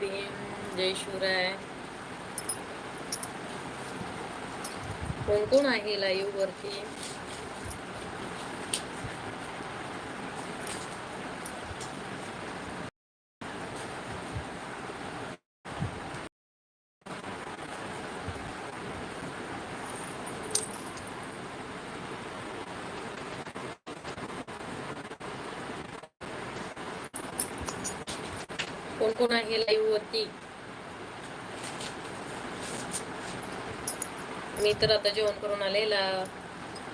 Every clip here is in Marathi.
भीम जय शिवराय। कोण कोण आहे लाईव्ह वरती? कोण कोण आहे लाईव्ह वरती? मी तर आता जेवण करून आलेला.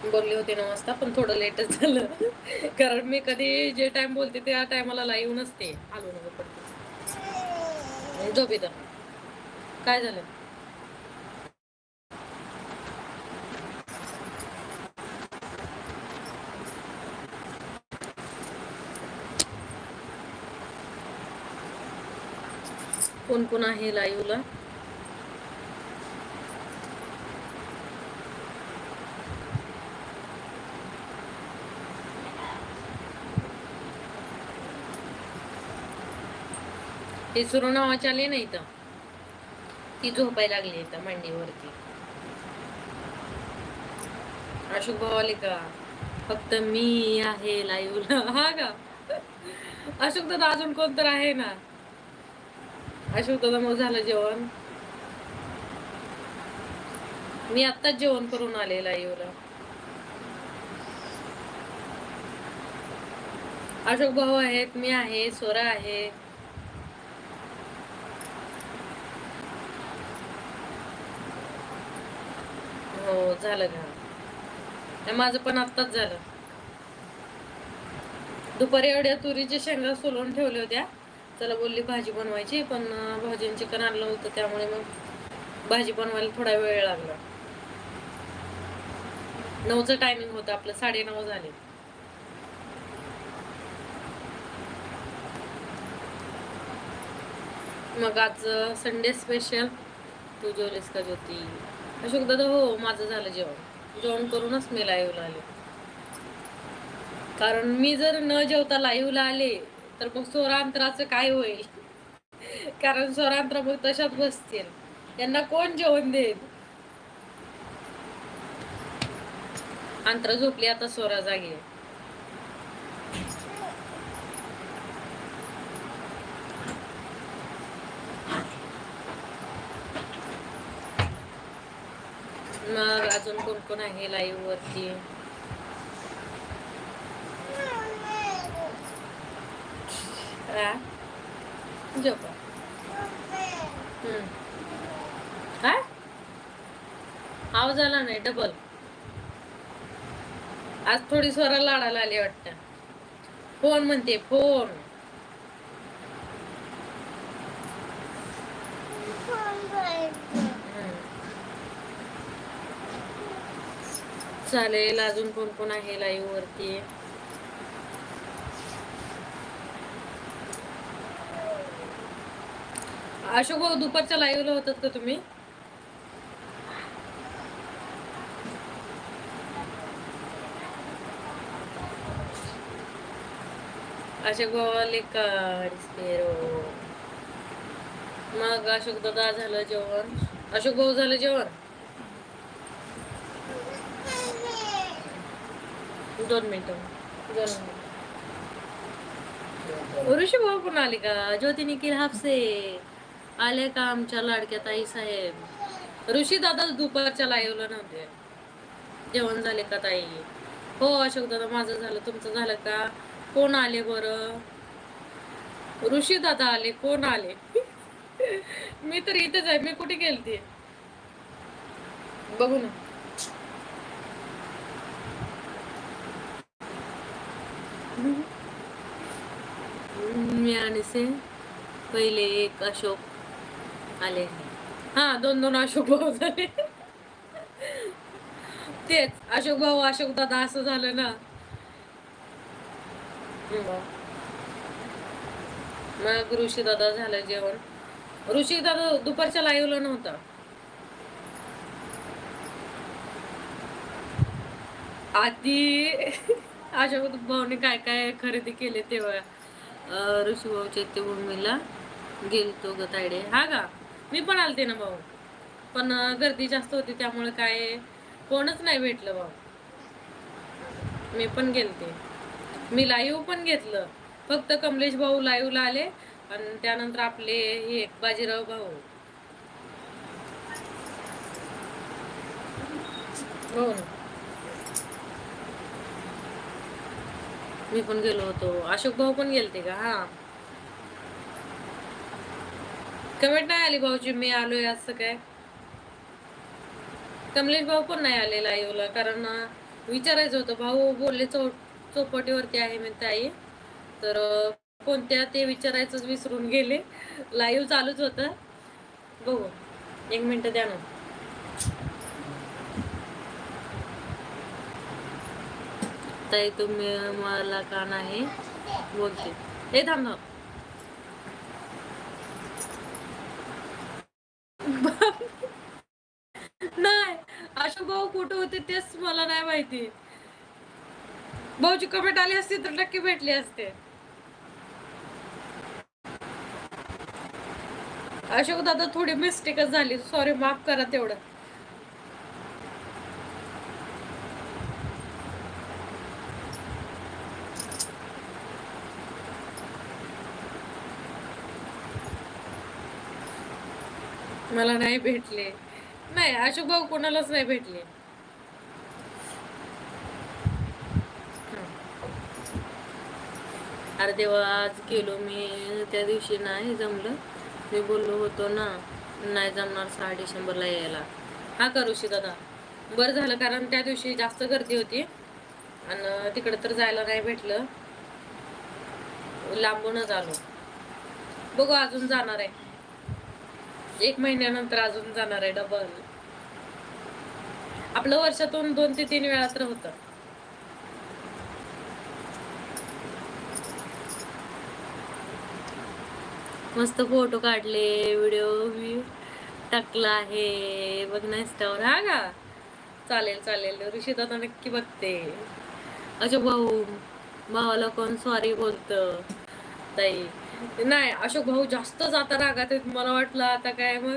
बोलले होते नऊ वाजता पण थोडं लेटच झालं. कारण मी कधी जे टाइम बोलते त्या टायमाला लाईव्ह नसते. आलो नको पडते. झोप काय झालं? कोण कोण आहे लाईव्हला हे सुरू आले नाही इथं ती झोपायला लागली इथं मांडीवरती. अशोक भाऊ आले का? फक्त मी आहे लाईव्हला हा का? अशोक दादा अजून कोण तर आहे ना? अशोक दादा मग झालं जेवण? मी आत्ताच जेवण करून आलेला लाईव्हला अशोक भाऊ आहेत मी आहे सोरा आहे. हो झालं का? माझं पण आत्ताच झालं. दुपारी एवढ्या तुरीच्या शेंगा सोलून ठेवल्या होत्या. चला बोलली भाजी बनवायची पण अं, भाजीनं चिकन आणलं होतं त्यामुळे मग भाजी बनवायला थोडा वेळ लागला. नऊचं टायमिंग होतं आपलं साडे नऊ झाले. मग आज संडे स्पेशल तू जेवलीस का ज्योती? अशोक दादा हो माझं झालं जेवण. जेवण करूनच मी लाईव्हला आले. कारण मी जर न जेवता लाईव्हला आले तर मग स्वरांतराचं काय होईल? कारण स्वरांतर मग तशात बसतील. त्यांना कोण जेवण देईल? अंतर झोपली आता स्वरा जागी. मग अजून कोण कोण आहे लाईव्ह वरती आ? झोपा हम्म. काय आवाज आला नाही डबल आज थोडी स्वरा लाडाला आली वाटत. फोन म्हणते फोन. चालेल अजून कोण कोण आहे लाईव्ह वरती? अशोक भाऊ दुपारच्या लाईव्हला होतात का तुम्ही? अशोक भाऊ आले का मग अशोक दादा झालं जेवण. अशोक भाऊ झालं जेवण? दोन मिनिट. दोन मिनिटं. ऋषी भाऊ पण आले का? ज्योती निखिल हापसे. आले का आमच्या लाडक्या ताई साहेब? ऋषी दादा दुपारच्या लाईव्हला नव्हते. जेवण झाले का ताई? हो अशोक दादा माझं झालं. तुमचं झालं का? कोण आले बरं? ऋषी दादा आले कोण आले? मी तर इथेच आहे मी कुठे गेलते? बघू ना. मी आणि से पहिले एक अशोक आले. हा दोन दोन अशोक भाऊ झाले. तेच अशोक भाऊ अशोक दादा असं झालं ना. मग ऋषी दादा झालं जेवण. ऋषी दादा दुपारच्या लाईव्हला नव्हता. आधी आशा भाऊने काय काय खरेदी केले तेव्हा? ऋषी भाऊच्या ते उर्मिला गेलतो ग तायडे. हा का? मी पण आलते ना भाऊ. पण गर्दी जास्त होती त्यामुळे काय कोणच नाही भेटलं भाऊ. मी पण गेलते. मी लाईव्ह पण घेतलं. फक्त कमलेश भाऊ लाईव्हला आले आणि त्यानंतर आपले हे बाजीराव भाऊ. हो ना. मी पण गेलो होतो. अशोक भाऊ पण गेलते का? हा. कमेंट नाही आली भाऊची मी आलोय असं काय? कमलेश भाऊ पण नाही आले लाईव्हला कारण विचारायचं होतं. भाऊ बोलले चौ चौपाटीवरती आहे मी ताई. तर कोणत्या ते विचारायचंच विसरून गेले. लाईव्ह चालूच होतं. बघू. एक मिनिट द्या ना. ताई तुम्ही मला का नाही? बोलते. हे थांब नाही. अशोक भाऊ कुठे होते तेच मला नाही माहिती. भाऊची कमेंट आली असती तर नक्की भेटली असते. अशोक दादा थोडी मिस्टेकच झाली. सॉरी माफ करा तेवढं. मला नाही भेटले. नाही अशोक भाऊ कोणालाच नाही भेटले. देवा आज गेलो मी त्या दिवशी नाही जमलं. मी बोललो होतो ना नाही जमणार सहा डिसेंबरला यायला. हा का ऋषी दादा. बरं झालं कारण त्या दिवशी जास्त गर्दी होती. आणि तिकडं तर जायला नाही भेटलं. लांबूनच आलो. बघू अजून जाणार आहे. एक महिन्यानंतर अजून जाणार आहे डबल आपलं वर्षातून दोन ते तीन वेळा तर होतं. मस्त फोटो काढले व्हिडिओ मी टाकला आहे. बघ ना इंस्टावर हा का? चालेल चालेल. ऋषी दादा नक्की बघते. अशोक भाऊ भावाला कोण सॉरी बोलत? ताई. नाही अशोक भाऊ जास्त जाता रागात आहेत मला वाटलं. आता काय मग?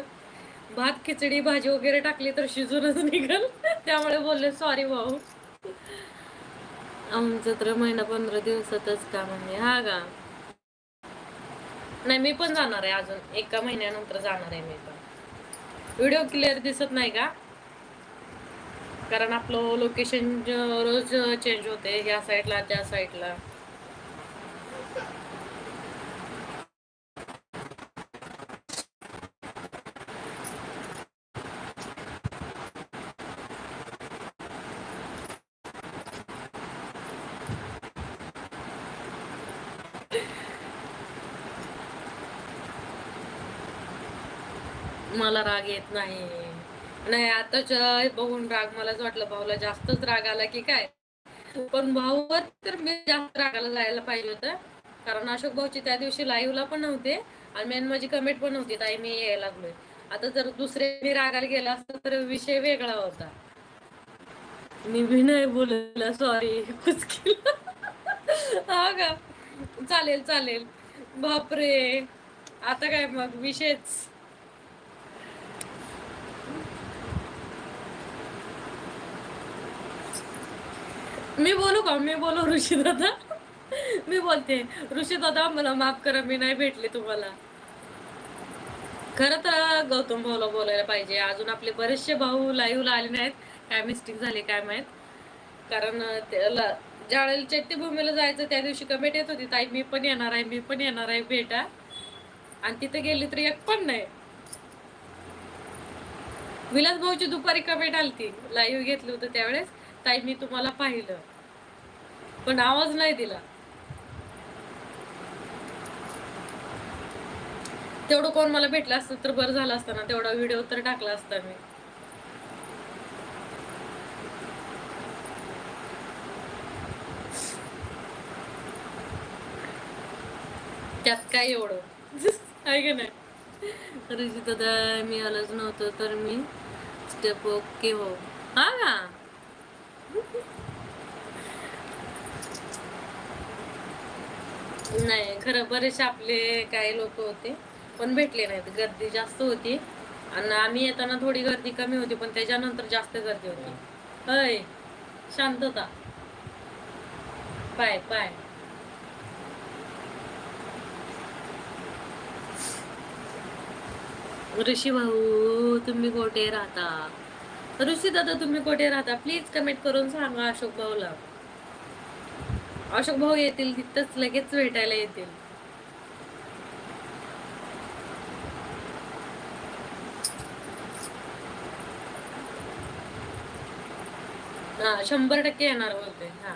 भात खिचडी भाजी वगैरे टाकली तर शिजूनच निघल. त्यामुळे बोलले सॉरी भाऊ. आमचं तर महिना पंधरा दिवसातच काम आहे. हा का? नाही मी पण जाणार आहे अजून. एका महिन्यानंतर जाणार आहे मी पण. व्हिडिओ क्लिअर दिसत नाही का? कारण आपलं लोकेशन रोज चेंज होते ह्या साईडला त्या साईडला मला राग येत नाही. नाही आताच बघून राग मलाच वाटलं भाऊला जास्तच राग आला की काय? पण भाऊवर तर मी जास्त रागाला जायला पाहिजे होतं. कारण अशोक भाऊची त्या दिवशी लाईव्हला पण नव्हते आणि मेन माझी कमेंट पण नव्हती ताई मी यायला लागलोय. आता जर दुसरे मी रागाला गेला असता तर विषय वेगळा होता. मी बी नाही बोलला सॉरी हा का? चालेल चालेल. बापरे. आता काय मग? विषयच. मी बोलू का? मी बोलू ऋषी दादा मी बोलते ऋषी दादा मला माफ करा मी नाही भेटले तुम्हाला. खर तर गौतम भाऊला बोलायला पाहिजे. अजून आपले बरेचसे भाऊ लाईव्हला आले नाहीत. काय मिस्टेक झाले काय माहीत? कारण त्याला ज्यावेळेला चैत्यभूमीला जायचं त्या दिवशी कमेंट येत होती ताई मी पण येणार आहे मी पण येणार आहे भेटा. आणि तिथे गेली तरी एक पण नाही. विलास भाऊची दुपारी कमेंट ती लाईव्ह घेतलं होतं त्यावेळेस. ताई मी तुम्हाला पाहिलं. पण आवाज नाही दिला. तेवढं कोण मला भेटलं असतं तर बरं झालं असतं ना तेवढा व्हिडिओ तर टाकला असता मी. त्यात काय एवढं? आहे का नाही? ऋषी दादा मी आलंच नव्हतं तर मी स्टेप ओके हो हा का नाही खरं बरेचसे आपले काही लोक होते पण भेटले नाहीत. गर्दी जास्त होती. आणि आम्ही येताना थोडी गर्दी कमी होती पण त्याच्यानंतर जास्त गर्दी होती. हय. शांतता. पाय पाय ऋषी भाऊ तुम्ही कोठे राहता? ऋषी दादा तुम्ही कोठे राहता? प्लीज कमेंट करून सांगा अशोक भाऊला. अशोक भाऊ येतील तिथंच लगेच भेटायला येतील. हा शंभर टक्के येणार बोलते हा.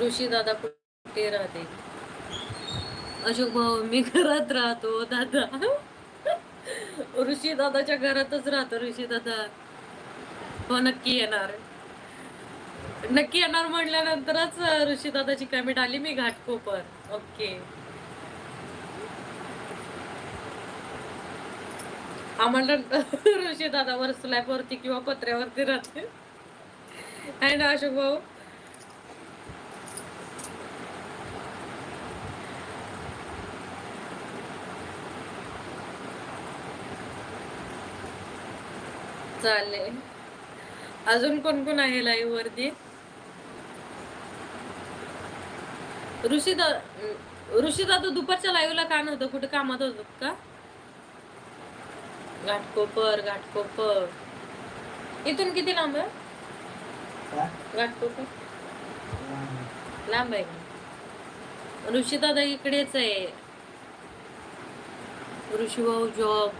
ऋषी दादा कुठे राहते अशोक भाऊ मी घरात राहतो दादा. ऋषी दादाच्या घरातच राहतो ऋषी दादा. हो नक्की येणार. नक्की येणार म्हटल्यानंतरच ऋषी दादाची कमेंट आली मी घाटकोपर. ओके. आम्हाला ऋषी दादावर स्लॅबवरती किंवा पत्र्यावरती राहते आहे ना अशोक भाऊ? चालेल. अजून कोण कोण आहे लाईव्ह वरती? ऋषी दा ऋषी दादा दुपारच्या लाईव्हला का नव्हतं? कुठे कामात होत का? घाटकोपर घाटकोपर. इथून किती लांब आहे? घाटकोपर? लांब आहे का? इकडेच आहे. ऋषी भाऊ जॉब.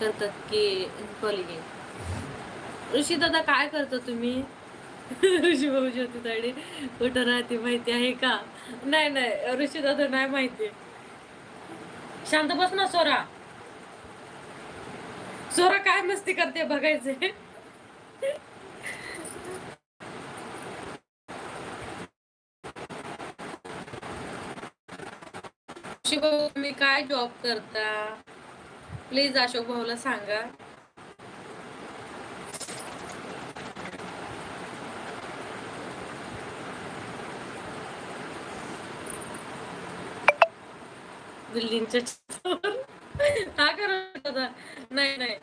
करतात की कॉलिंग ऋषी दादा काय करता तुम्ही? ऋषी भाऊ ज्योती ताडे कुठं राहते माहिती आहे का? नाही नाही ऋषी दादा नाही माहिती. शांत बस ना सोरा. सोरा काय मस्ती करते बघायचे. ऋषी भाऊ तुम्ही काय जॉब करता? प्लीज अशोक भाऊला सांगा. बिल्डिंगच्या हा करत होता नाही नाही.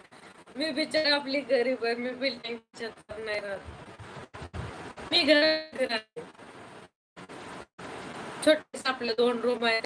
मी बिचार आपली गरीब आहे. मी बिल्डिंगच्या नाही राहत. मी घर छोटे आपले दोन रूम आहे.